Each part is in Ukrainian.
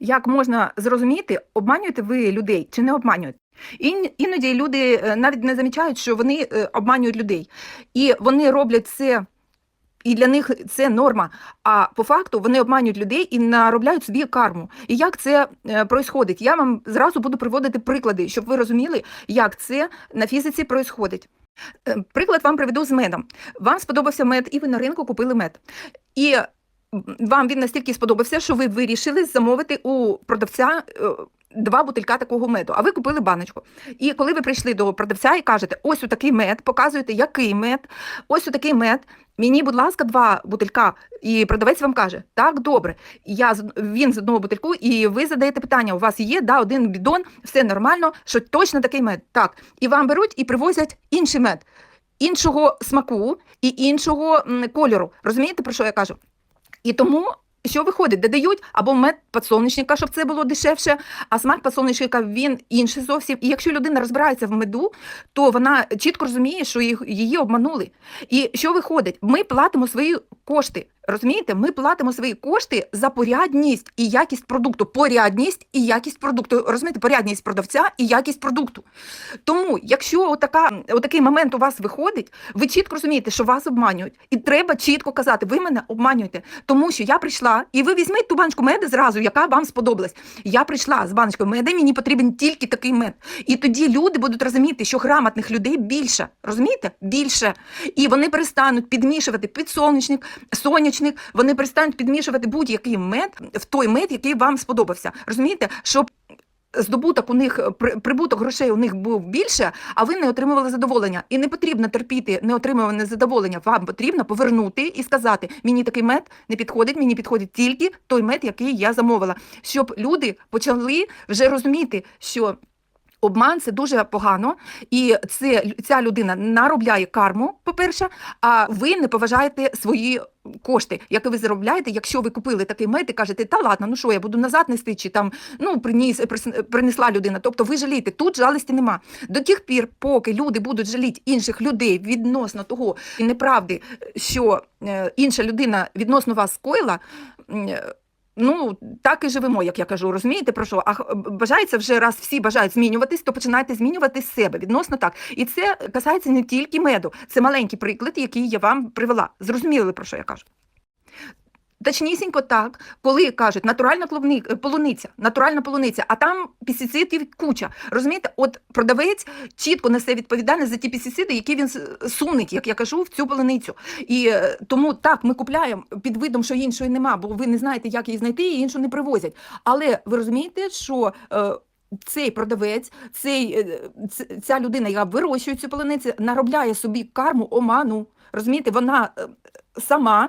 Як можна зрозуміти, обманюєте ви людей чи не обманюєте? Ін- Іноді люди е, навіть не замічають, що вони е, обманюють людей. І вони роблять це, і для них це норма. А по факту вони обманюють людей і наробляють собі карму. І як це е? Я вам зразу буду приводити приклади, щоб ви розуміли, як це на фізиці происходить. Е, Приклад вам приведу з медом. Вам сподобався мед, і ви на ринку купили мед. І вам він настільки сподобався, що ви вирішили замовити у продавця е, два бутилька такого меду, а ви купили баночку. І коли ви прийшли до продавця і кажете, ось у такий мед, показуєте, який мед, ось у такий мед, мені, будь ласка, два бутилька. І продавець вам каже, так, добре, я, він з одного бутильку, і ви задаєте питання, у вас є да, один бідон, все нормально, що точно такий мед. Так. І вам беруть і привозять інший мед. Іншого смаку і іншого кольору. Розумієте, про що я кажу? І тому що виходить, додають або мед подсолнечника, щоб це було дешевше, а смак подсолнечника він інший зовсім. І якщо людина розбирається в меду, то вона чітко розуміє, що її обманули. І що виходить? Ми платимо свої кошти. Розумієте, ми платимо свої кошти за порядність і якість продукту. Порядність і якість продукту. Розумієте, порядність продавця і якість продукту. Тому, якщо отака, отакий момент у вас виходить, ви чітко розумієте, що вас обманюють, і треба чітко казати, ви мене обманюєте, тому що я прийшла, і ви візьміть ту баночку меду зразу, яка вам сподобалась. Я прийшла з баночкою меду, мені потрібен тільки такий мед. І тоді люди будуть розуміти, що грамотних людей більше. Розумієте? Більше. І вони перестануть підмішувати підсолнечник, сонячник, вони перестануть підмішувати будь-який мед в той мед, який вам сподобався. Розумієте? Щоб здобуток у них при- прибуток грошей у них був більше, а ви не отримували задоволення. І не потрібно терпіти неотримуване задоволення. Вам потрібно повернути і сказати: мені такий мед не підходить, мені підходить тільки той мед, який я замовила. Щоб люди почали вже розуміти, що. Обман це дуже погано, і це ця людина наробляє карму, по-перше, а ви не поважаєте свої кошти, які ви заробляєте, якщо ви купили такий мед і кажете, та ладно, ну що, я буду назад нести, чи там ну приніс, принесла людина. Тобто ви жалієте, тут жалості нема. До тих пір, поки люди будуть жаліти інших людей відносно того неправди, що е, інша людина відносно вас скоїла. Ну, так і живемо, як я кажу, розумієте про що? А бажається вже раз всі бажають змінюватись, то починайте змінювати себе відносно так. І це касається не тільки меду. Це маленький приклад, який я вам привела. Зрозуміли про що я кажу? Точнісінько так, коли кажуть натуральна клубни- полуниця, натуральна полуниця, а там пестицидів куча. Розумієте, от продавець чітко несе відповідальність за ті пестициди, які він сунить, як я кажу, в цю полуницю. І е, тому так ми купляємо під видом, що іншої нема, бо ви не знаєте, як її знайти, і іншу не привозять. Але ви розумієте, що. е, Цей продавець, цей, е, ця людина, яка вирощує цю полуницю, наробляє собі карму оману. Розумієте, вона сама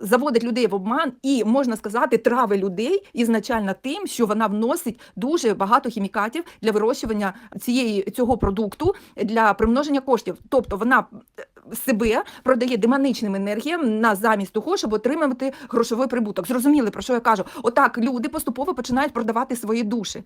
заводить людей в обман і, можна сказати, трави людей ізначально тим, що вона вносить дуже багато хімікатів для вирощування цієї цього продукту для примноження коштів. Тобто вона е, себе продає демоничним енергіям на замість того, щоб отримувати грошовий прибуток. Зрозуміли, про що я кажу? Отак люди поступово починають продавати свої душі.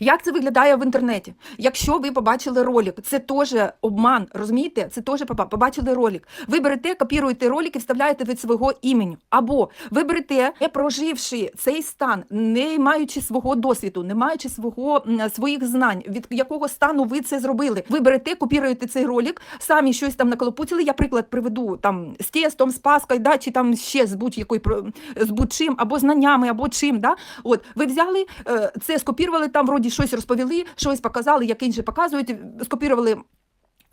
Як це виглядає в інтернеті? Якщо ви побачили ролик, це теж обман, розумієте? Це теж побачили ролик. Ви берете, копіруєте ролик і вставляєте від свого імені. Або ви берете, не проживши цей стан, не маючи свого досвіду, не маючи свого своїх знань, від якого стану ви це зробили. Ви берете, копіруєте цей ролик, самі щось там наколопуцили. Я приклад приведу там з тестом, з паскою, да, чи там ще з будь-якою з будь-чим, або знаннями, або чим. Да? От ви взяли е, це, скопірували там, вроді щось розповіли, щось показали, як інші показують, скопірували.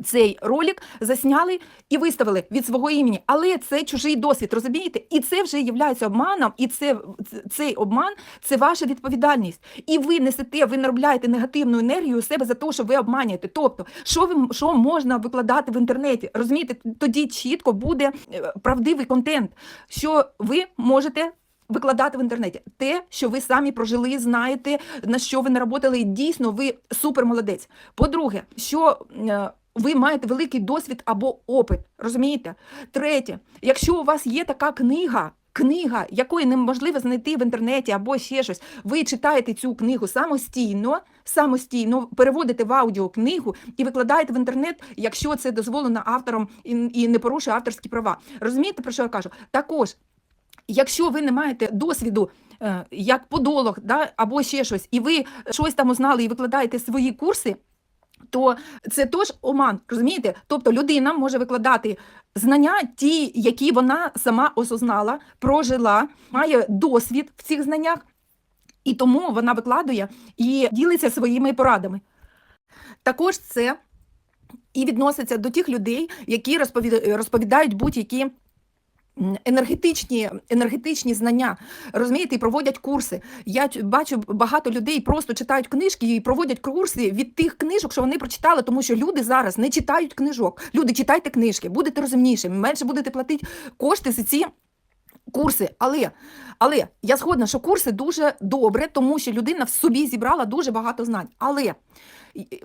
Цей ролик засняли і виставили від свого імені, але це чужий досвід, розумієте? І це вже є обманом, і це цей обман це ваша відповідальність. І ви несете, ви наробляєте негативну енергію у себе за те, що ви обманюєте. Тобто, що ви що можна викладати в інтернеті? Розумієте, тоді чітко буде е, правдивий контент, що ви можете. Викладати в інтернеті те, що ви самі прожили, знаєте, на що ви наработали, і дійсно ви супер молодець. По-друге, що е, ви маєте великий досвід або опит, розумієте? Третє, якщо у вас є така книга, книга, якої неможливо знайти в інтернеті або ще щось, ви читаєте цю книгу самостійно, самостійно переводите в аудіокнигу і викладаєте в інтернет, якщо це дозволено автором і, і не порушує авторські права. Розумієте, про що я кажу? Також. Якщо ви не маєте досвіду е, як подолог, да, або ще щось, і ви щось там узнали і викладаєте свої курси, то це теж оман, розумієте? Тобто людина може викладати знання, ті, які вона сама осознала, прожила, має досвід в цих знаннях, і тому вона викладує і ділиться своїми порадами. Також це і відноситься до тих людей, які розповіда- розповідають будь-які. Енергетичні, енергетичні знання, розумієте, і проводять курси. Я бачу багато людей просто читають книжки і проводять курси від тих книжок, що вони прочитали, тому що люди зараз не читають книжок. Люди, читайте книжки, будете розумнішими, менше будете платити кошти за ці курси. Але, але я згодна, що курси дуже добре, тому що людина в собі зібрала дуже багато знань. Але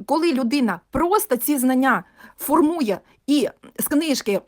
коли людина просто ці знання формує і з книжки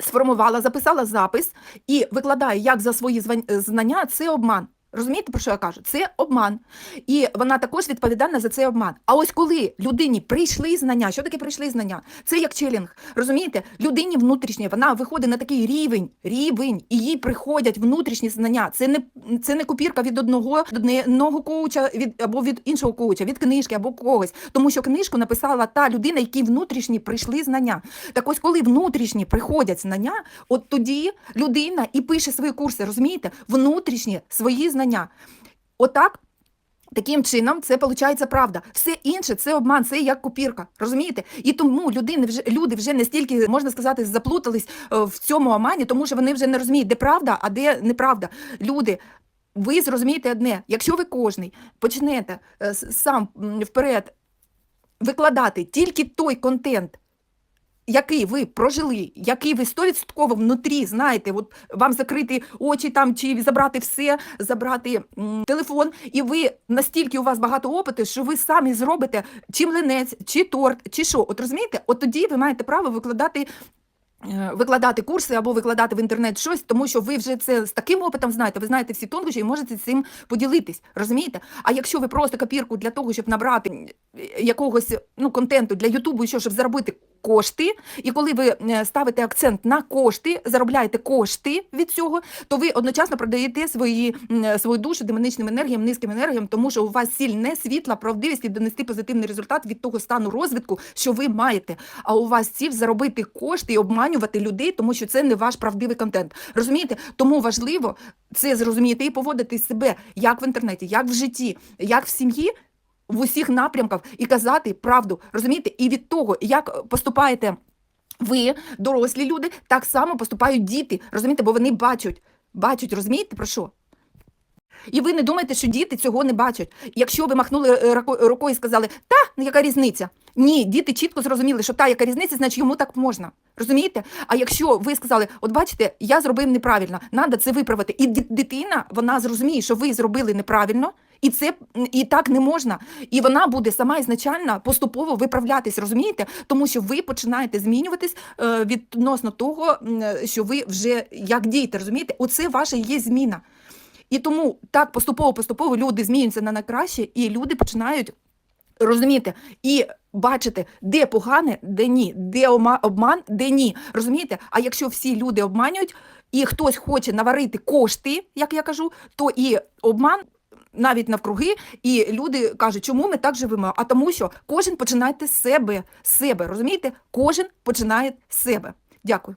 сформувала, записала запис і викладає як за свої знання, це обман. Розумієте, про що я кажу? Це обман. І вона також відповідальна за цей обман. А ось коли людині прийшли знання, що таке прийшли знання? Це як челінг. Розумієте, людині внутрішнє, вона виходить на такий рівень, рівень, і їй приходять внутрішні знання. Це не це не копірка від одного одного коуча від або від іншого коуча, від книжки або когось. Тому що книжку написала та людина, якій внутрішні прийшли знання. Так ось, коли внутрішні приходять знання, от тоді людина і пише свої курси, розумієте? Внутрішні свої знання. Отак. Таким чином, це виходить правда. Все інше це обман, це як копірка. Розумієте? І тому людини вже люди вже настільки можна сказати заплутались е, в цьому омані, тому що вони вже не розуміють, де правда, а де неправда. Люди. Ви зрозумієте одне, якщо ви кожний почнете е, сам вперед викладати тільки той контент, який ви прожили, який ви стовідсотково внутрі знаєте, от вам закрити очі там чи забрати все, забрати м, телефон, і ви настільки у вас багато опиту, що ви самі зробите чи млинець, чи торт, чи що. От розумієте, от тоді ви маєте право викладати. е, Викладати курси або викладати в інтернет щось, тому що ви вже це з таким опитом знаєте, ви знаєте всі тонкощі і можете цим поділитись, розумієте? А якщо ви просто копірку для того, щоб набрати якогось ну, контенту для Ютубу, що, щоб заробити кошти, і коли ви е, ставите акцент на кошти, заробляєте кошти від цього, то ви одночасно продаєте свої, свою душу демоничним енергіям, низьким енергіям, тому що у вас ціль не світла, правдивість і донести позитивний результат від того стану розвитку, що ви маєте. А у вас ціль заробити кошти і обманювати людей, тому що це не ваш правдивий контент. Розумієте? Тому важливо це зрозуміти і поводити себе як в інтернеті, як в житті, як в сім'ї. В усіх напрямках і казати правду, розумієте? І від того, як поступаєте ви, дорослі люди, так само поступають діти, розумієте, бо вони бачать, бачать, розумієте про що? І ви не думаєте, що діти цього не бачать. Якщо ви махнули е, рукою і сказали, та, ну яка різниця? Ні, діти чітко зрозуміли, що та, яка різниця, значить йому так можна. Розумієте? А якщо ви сказали, от бачите, я зробив неправильно, треба це виправити. І дитина вона зрозуміє, що ви зробили неправильно, і це і так не можна. І вона буде сама ізначально поступово виправлятись, розумієте? Тому що ви починаєте змінюватись е, відносно того, що ви вже як дієте, розумієте? Оце ваша є зміна. І тому так поступово-поступово люди змінюються на найкраще, і люди починають розуміти і бачити, де погане, де ні, де обман, де ні. Розумієте? А якщо всі люди обманюють, і хтось хоче наварити кошти, як я кажу, то і обман. Навіть навкруги, і люди кажуть, чому ми так живемо? А тому, що кожен починає з себе, себе, розумієте? Кожен починає з себе. Дякую.